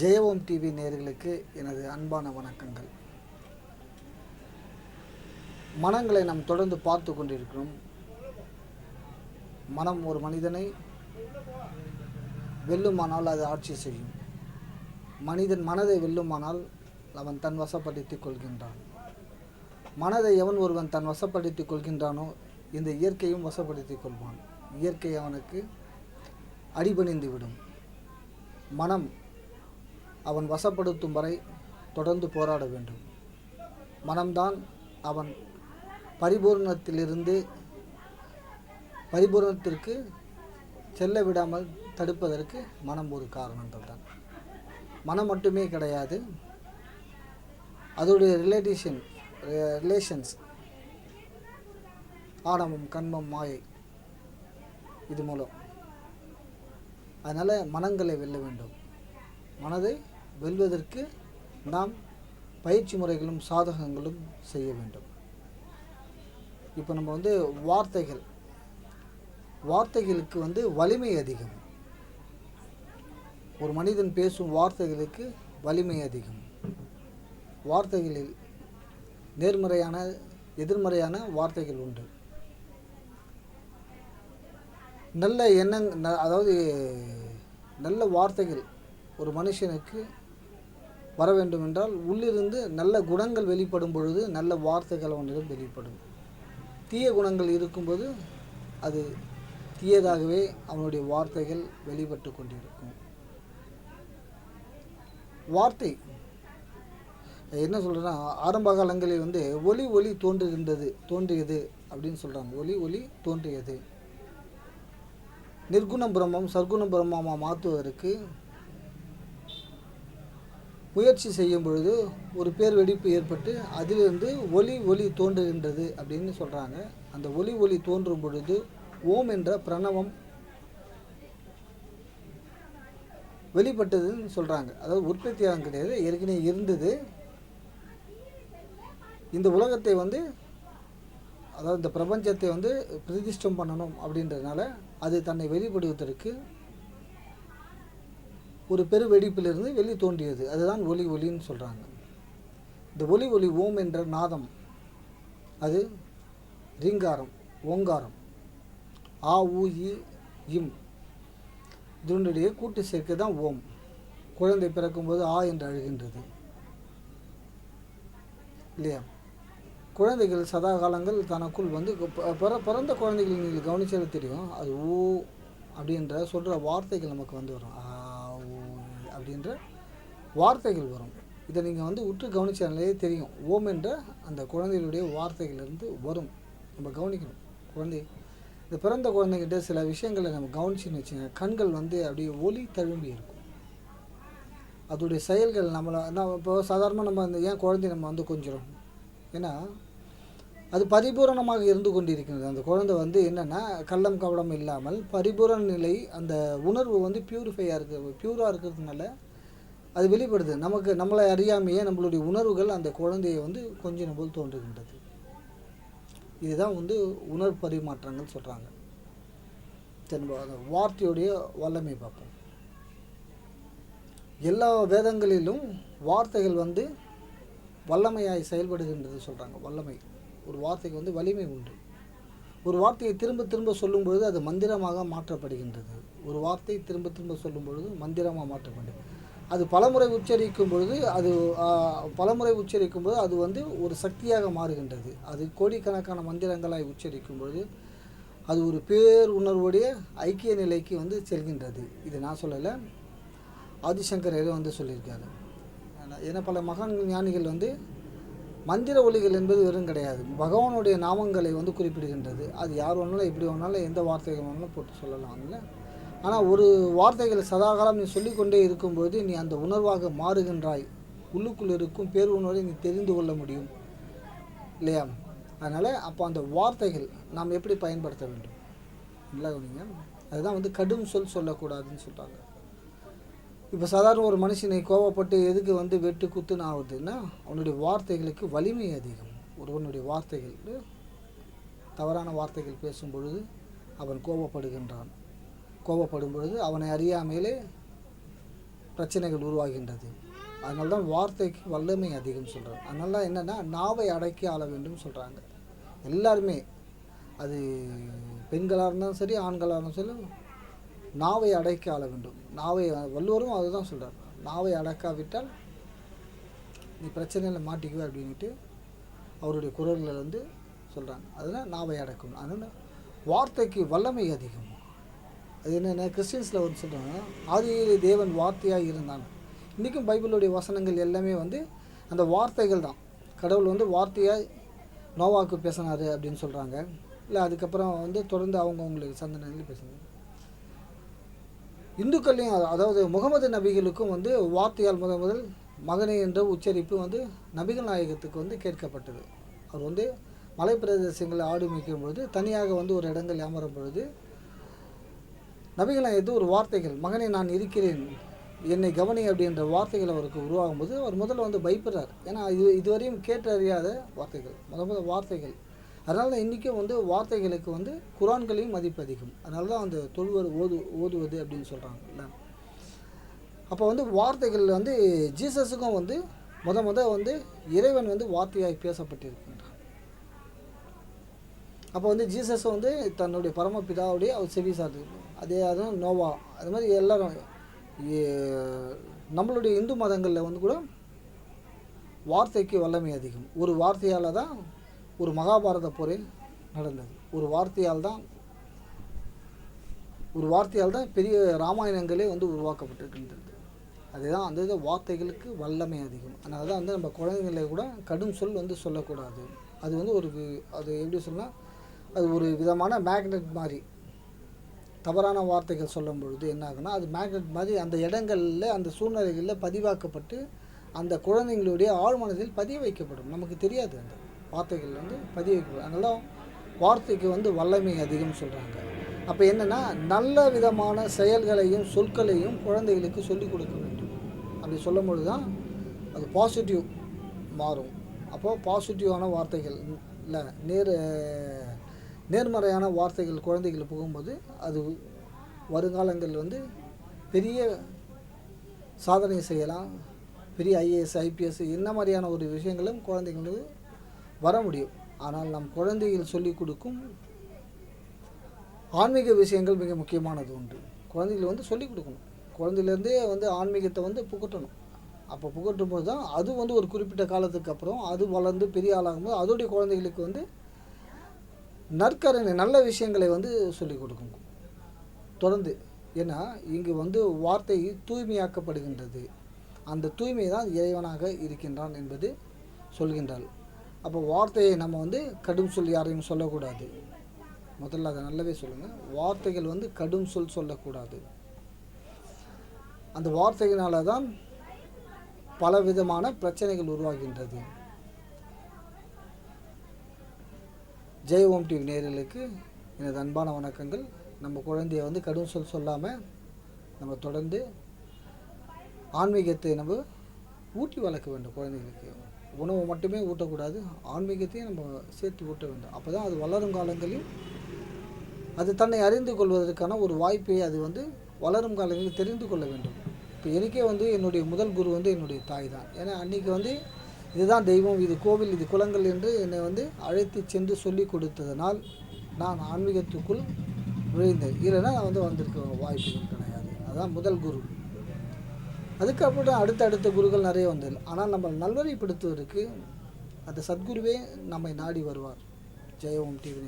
ஜெயவோம் TV நேர்களுக்கு எனது அன்பான வணக்கங்கள். மனங்களை நாம் தொடர்ந்து பார்த்து கொண்டிருக்கிறோம். மனம் ஒரு மனிதனை வெல்லுமானால் அது ஆட்சி செய்யும். மனிதன் மனதை வெல்லுமானால் அவன் தன் வசப்படுத்திக் கொள்கின்றான். மனதை எவன் ஒருவன் தன் வசப்படுத்திக் கொள்கின்றானோ இந்த இயற்கையும் வசப்படுத்திக் கொள்வான். இயற்கை அவனுக்கு அடிபணிந்து விடும். மனம் அவன் வசப்படுத்தும் வரை தொடர்ந்து போராட வேண்டும். மனம்தான் அவன் பரிபூர்ணத்திலிருந்து பரிபூர்ணத்திற்கு செல்ல விடாமல் தடுப்பதற்கு மனம் ஒரு காரணங்கள் தான் மனம் மட்டுமே கிடையாது. அதோடைய ரிலேட்டிஷன் ரிலேஷன்ஸ் ஆடமும் கண்மம் மாயை இது மூலம். அதனால் மனங்களை வெல்ல வேண்டும். மனதை வெல்வதற்கு நாம் பயிற்சி முறைகளும் சாதகங்களும் செய்ய வேண்டும். இப்போ நம்ம வந்து வார்த்தைகள். வார்த்தைகளுக்கு வந்து வலிமை அதிகம். ஒரு மனிதன் பேசும் வார்த்தைகளுக்கு வலிமை அதிகம். வார்த்தைகளில் நேர்மறையான எதிர்மறையான வார்த்தைகள் உண்டு. நல்ல எண்ணங் ந- அதாவது நல்ல வார்த்தைகள் ஒரு மனுஷனுக்கு வர வேண்டும் என்றால் உள்ளிருந்து நல்ல குணங்கள் வெளிப்படும் பொழுது நல்ல வார்த்தைகள் அவனிடம் வெளிப்படும். தீய குணங்கள் இருக்கும்போது அது தீயதாகவே அவனுடைய வார்த்தைகள் வெளிப்பட்டு கொண்டிருக்கும். வார்த்தை. என்ன சொல்கிறேன்னா ஆரம்ப காலங்களில் வந்து ஒளி ஒலி தோன்றுகின்றது தோன்றியது அப்படின்னு சொல்கிறாங்க ஒளி ஒலி தோன்றியது. நிர்குண பிரம்மம் சர்க்குண பிரம்மமாக மாற்றுவதற்கு முயற்சி செய்யும் பொழுது ஒரு பேர் வெடிப்பு ஏற்பட்டு அதிலிருந்து ஒளி ஒலி தோன்றுகின்றது அப்படின்னு சொல்கிறாங்க அந்த ஒலி ஒலி தோன்றும் பொழுது ஓம் என்ற பிரணவம் வெளிப்பட்டதுன்னு சொல்கிறாங்க அதாவது உற்பத்தியாகம் கிடையாது ஏற்கனவே இருந்தது. இந்த உலகத்தை வந்து அதாவது இந்த பிரபஞ்சத்தை வந்து பிரதிஷ்டம் பண்ணணும் அப்படின்றதுனால அது தன்னை வெளிப்படுவதற்கு ஒரு பெரு வெடிப்பிலிருந்து வெளி தோன்றியது. அதுதான் ஒலி ஒலின்னு சொல்கிறாங்க இந்த ஒலி ஒலி ஓம் என்ற நாதம். அது ரீங்காரம் ஓங்காரம். ஆ ஊ இ இம். இதனுடைய கூட்டு சேர்க்கை தான் ஓம். குழந்தை பிறக்கும்போது ஆ என்று அழுகின்றது. இல்லையா? குழந்தைகள் சதா காலங்கள் தனக்குள் வந்து பிற பிறந்த குழந்தைகள் நீங்கள் கவனிச்சாலே தெரியும். அது ஊ அப்படின்ற சொல்கிற வார்த்தைகள் நமக்கு வந்து வரும். ஆ அப்படின்ற வார்த்தைகள் வரும். இதை நீங்கள் வந்து உற்று கவனிச்சாலே தெரியும். ஓம் என்ற அந்த குழந்தைகளுடைய வார்த்தைகளிலிருந்து வரும். நம்ம கவனிக்கணும். குழந்தை இந்த பிறந்த குழந்தைகிட்ட சில விஷயங்களை நம்ம கவனிச்சுன்னு வச்சுங்க. கண்கள் வந்து அப்படியே ஒளி தழும்பி இருக்கும். அதோடைய செயல்கள் நம்மளை நம்ம இப்போ சாதாரணமாக நம்ம அந்த ஏன் குழந்தை நம்ம வந்து கொஞ்சம் ஏன்னா அது பரிபூரணமாக இருந்து கொண்டிருக்கிறது. அந்த குழந்தை வந்து என்னென்னா கள்ளம் கவடம் இல்லாமல் பரிபூரண நிலை அந்த உணர்வு வந்து பியூரிஃபையாக இருக்கு பியூராக இருக்கிறதுனால அது வெளிப்படுது. நமக்கு நம்மளை அறியாமையே நம்மளுடைய உணர்வுகள் அந்த குழந்தையை வந்து கொஞ்சம் போல் தோன்றுகின்றது. இதுதான் வந்து உணர்வு பரிமாற்றங்கள் சொல்கிறாங்க சரி அந்த வார்த்தையுடைய வல்லமை பார்ப்போம். எல்லா வேதங்களிலும் வார்த்தைகள் வந்து வல்லமையாய் செயல்படுகின்றது சொல்கிறாங்க வல்லமை. ஒரு வார்த்தைக்கு வந்து வலிமை உண்டு. ஒரு வார்த்தையை திரும்ப திரும்ப சொல்லும் பொழுது அது மந்திரமாக மாற்றப்படுகின்றது. ஒரு வார்த்தை திரும்ப திரும்ப சொல்லும் பொழுது மந்திரமாக மாற்றப்படுது அது பலமுறை உச்சரிக்கும் பொழுது அது பலமுறை உச்சரிக்கும் பொழுது அது வந்து ஒரு சக்தியாக மாறுகின்றது. அது கோடிக்கணக்கான மந்திரங்களாய் உச்சரிக்கும் பொழுது அது ஒரு பேர் உணர்வுடைய ஐக்கிய நிலைக்கு வந்து செல்கின்றது. இது நான் சொல்லலை. ஆதிசங்கரே வந்து சொல்லியிருக்காரு. ஏன்னா பல மகான் ஞானிகள் வந்து மந்திர ஒலிகள் என்பது வெறும் கிடையாது. பகவானுடைய நாமங்களை வந்து குறிப்பிடுகின்றது. அது யார் வேணாலும் எப்படி வேணாலும் எந்த வார்த்தைகள் வேணாலும் போட்டு சொல்லலாம் இல்லை? ஆனால் ஒரு வார்த்தைகள் சதாகாலம் நீ சொல்லிக்கொண்டே இருக்கும்போது நீ அந்த உணர்வாக மாறுகின்றாய். உள்ளுக்குள் இருக்கும் பேர் உணர்வை நீ தெரிந்து கொள்ள முடியும். இல்லையா? அதனால் அப்போ அந்த வார்த்தைகள் நாம் எப்படி பயன்படுத்த வேண்டும்? இல்லை கவனிங்க. அதுதான் வந்து கடும் சொல் சொல்லக்கூடாதுன்னு சொல்கிறாங்க இப்போ சாதாரண ஒரு மனுஷனை கோவப்பட்டு எதுக்கு வந்து வெட்டு குத்துன்னு ஆகுதுன்னா அவனுடைய வார்த்தைகளுக்கு வலிமை அதிகம். ஒருவனுடைய வார்த்தைகள் தவறான வார்த்தைகள் பேசும் பொழுது அவன் கோபப்படுகின்றான் கோபப்படும் பொழுது அவனை அறியாமையிலே பிரச்சனைகள் உருவாகின்றது. அதனால தான் வார்த்தைக்கு வல்லமை அதிகம் சொல்கிறாங்க அதனால தான் என்னென்னா நாவை அடக்கி ஆள வேண்டும் சொல்கிறாங்க எல்லாருமே அது பெண்களாக இருந்தாலும் சரி ஆண்களாக இருந்தாலும் சரி நாவை அடைக்க ஆள வேண்டும். நாவை வள்ளுவரும் அதுதான் சொல்கிறார் நாவை அடக்காவிட்டால் நீ பிரச்சனையில் மாட்டிக்குவே அப்படின்ட்டு அவருடைய குரல்களை வந்து சொல்கிறாங்க அதனால் நாவை அடக்கணும். அதனால் வார்த்தைக்கு வல்லமை அதிகம். அது என்னென்ன கிறிஸ்டின்ஸில் வந்து சொல்கிறாங்க ஆதியிலே தேவன் வார்த்தையாக இருந்தாங்க இன்றைக்கும் பைபிளுடைய வசனங்கள் எல்லாமே வந்து அந்த வார்த்தைகள் தான். கடவுள் வந்து வார்த்தையாக நோவாக்கு பேசினார் அப்படின்னு சொல்கிறாங்க இல்லை அதுக்கப்புறம் வந்து தொடர்ந்து அவங்கவுங்களுக்கு சந்தனங்கள் பேசுனாங்க இந்துக்கள்லையும் அதாவது முகமது நபிகளுக்கும் வந்து வார்த்தையால் முதல் முதல் மகனே என்ற உச்சரிப்பு வந்து நபிகள் நாயகத்துக்கு வந்து கேட்கப்பட்டது. அவர் வந்து மலைப்பிரதேசங்களை ஆடு மேய்க்கும் பொழுது தனியாக வந்து ஒரு இடங்கள் ஏமாறும் பொழுது நபிகள் நாயகத்து ஒரு வார்த்தைகள் மகனே நான் இருக்கிறேன். என்னை கவனி அப்படின்ற வார்த்தைகள் அவருக்கு உருவாகும் போது அவர் முதல்ல வந்து பயப்படுறார். ஏன்னா இது இதுவரையும் கேட்டறியாத வார்த்தைகள் முத முதல் வார்த்தைகள். அதனால தான் இன்றைக்கும் வந்து வார்த்தைகளுக்கு வந்து குரான்களையும் மதிப்பு அதிகம். அதனால தான் அந்த தொழுவர் ஓது ஓதுவது அப்படின்னு சொல்கிறாங்கல்ல அப்போ வந்து வார்த்தைகள் வந்து ஜீசஸுக்கும் வந்து முத முத வந்து இறைவன் வந்து வார்த்தையாக பேசப்பட்டிருக்கின்றான். அப்போ வந்து ஜீசஸ் வந்து தன்னுடைய பரமபிதாவுடைய அவர் செவி சாது அதே அதுவும் நோவா அது மாதிரி எல்லாரும் நம்மளுடைய இந்து மதங்களில் வந்து கூட வார்த்தைக்கு வல்லமை அதிகம். ஒரு வார்த்தையால் தான் ஒரு மகாபாரத போரில் நடந்தது. ஒரு வார்த்தையால் தான் ஒரு வார்த்தையால் தான் பெரிய ராமாயணங்களே வந்து உருவாக்கப்பட்டிருக்கின்றது. அதுதான் அந்த வார்த்தைகளுக்கு வல்லமை அதிகம். அதனால தான் வந்து நம்ம குழந்தைங்களை கூட கடும் சொல் வந்து சொல்லக்கூடாது. அது வந்து ஒரு அது எப்படி சொன்னால் அது ஒரு விதமான மேக்னெட் மாதிரி. தவறான வார்த்தைகள் சொல்லும் பொழுது என்ன ஆகுனா அது மேக்னெட் மாதிரி அந்த இடங்களில் அந்த சூழ்நிலைகளில் பதிவாக்கப்பட்டு அந்த குழந்தைங்களுடைய ஆழ்மனதில் பதிய வைக்கப்படும். நமக்கு தெரியாது அந்த வார்த்தைகள் வந்து பதிய வைக்கப்படும் அதனால வார்த்தைக்கு வந்து வல்லமை அதிகம் சொல்கிறாங்க அப்போ என்னென்னா நல்ல விதமான செயல்களையும் சொற்களையும் குழந்தைகளுக்கு சொல்லிக் கொடுக்க வேண்டும். அப்படி சொல்லும் பொழுது தான் அது பாசிட்டிவ் மாறும். அப்போது பாசிட்டிவான வார்த்தைகள் இல்லை நேர் நேர்மறையான வார்த்தைகள் குழந்தைகள் போகும்போது அது வருங்காலங்கள் வந்து பெரிய சாதனை செய்யலாம். பெரிய ஐஏஎஸ் ஐபிஎஸ் என்ன மாதிரியான ஒரு விஷயங்களும் குழந்தைங்களுக்கு வர முடியும். ஆனால் நம் குழந்தைகள் சொல்லிக் கொடுக்கும் ஆன்மீக விஷயங்கள் மிக முக்கியமானது உண்டு. குழந்தைகள் வந்து சொல்லிக் கொடுக்கணும். குழந்தையிலேருந்தே வந்து ஆன்மீகத்தை வந்து புகட்டணும். அப்போ புகட்டும் போது தான் அது வந்து ஒரு குறிப்பிட்ட காலத்துக்கு அப்புறம் அது வளர்ந்து பெரிய ஆளாகும்போது அதோடைய குழந்தைகளுக்கு வந்து நற்கரணை நல்ல விஷயங்களை வந்து சொல்லிக் கொடுக்கும். தொடர்ந்து ஏன்னா இங்கு வந்து வார்த்தை தூய்மையாக்கப்படுகின்றது. அந்த தூய்மை தான் இறைவனாக இருக்கின்றான் என்பது சொல்கின்றாள். அப்போ வார்த்தையை நம்ம வந்து கடும் சொல் யாரையும் சொல்லக்கூடாது. முதல்ல அதை நல்லாவே சொல்லுங்கள் வார்த்தைகள் வந்து கடும் சொல் சொல்லக்கூடாது. அந்த வார்த்தைகளால் தான் பல விதமான பிரச்சனைகள் உருவாகின்றது. ஜெய் ஓம் டிவி நேயர்களுக்கு எனது அன்பான வணக்கங்கள். நம்ம குழந்தைய வந்து கடும் சொல் சொல்லாமல் நம்ம தொடர்ந்து ஆன்மீகத்தை நம்ம ஊட்டி வளர்க்க வேண்டும் குழந்தைகளுக்கு. உணவு மட்டுமே ஊட்டக்கூடாது ஆன்மீகத்தையும் நம்ம சேர்த்து ஊட்ட வேண்டும். அப்போ தான் அது வளரும் காலங்களில் அது தன்னை அறிந்து கொள்வதற்கான ஒரு வாய்ப்பை அது வந்து வளரும் காலங்களில் தெரிந்து கொள்ள வேண்டும். இப்போ எனக்கே வந்து என்னுடைய முதல் குரு வந்து என்னுடைய தாய் தான். ஏன்னா அன்றைக்கி வந்து இதுதான் தெய்வம் இது கோவில் இது குலங்கள் என்று என்னை வந்து அழைத்து சென்று சொல்லி கொடுத்ததனால் நான் ஆன்மீகத்துக்குள் நுழைந்தேன். இல்லைன்னா நான் வந்து வந்திருக்க வாய்ப்புகள் கிடையாது. அதுதான் முதல் குரு. அதுக்கப்புறம் அடுத்த அடுத்த குருக்கள் நிறைய வந்தது. ஆனால் நம்ம நல்வழிப்படுத்துவதற்கு அந்த சத்குருவே நம்மை நாடி வருவார். ஜெய ஓம் டிவி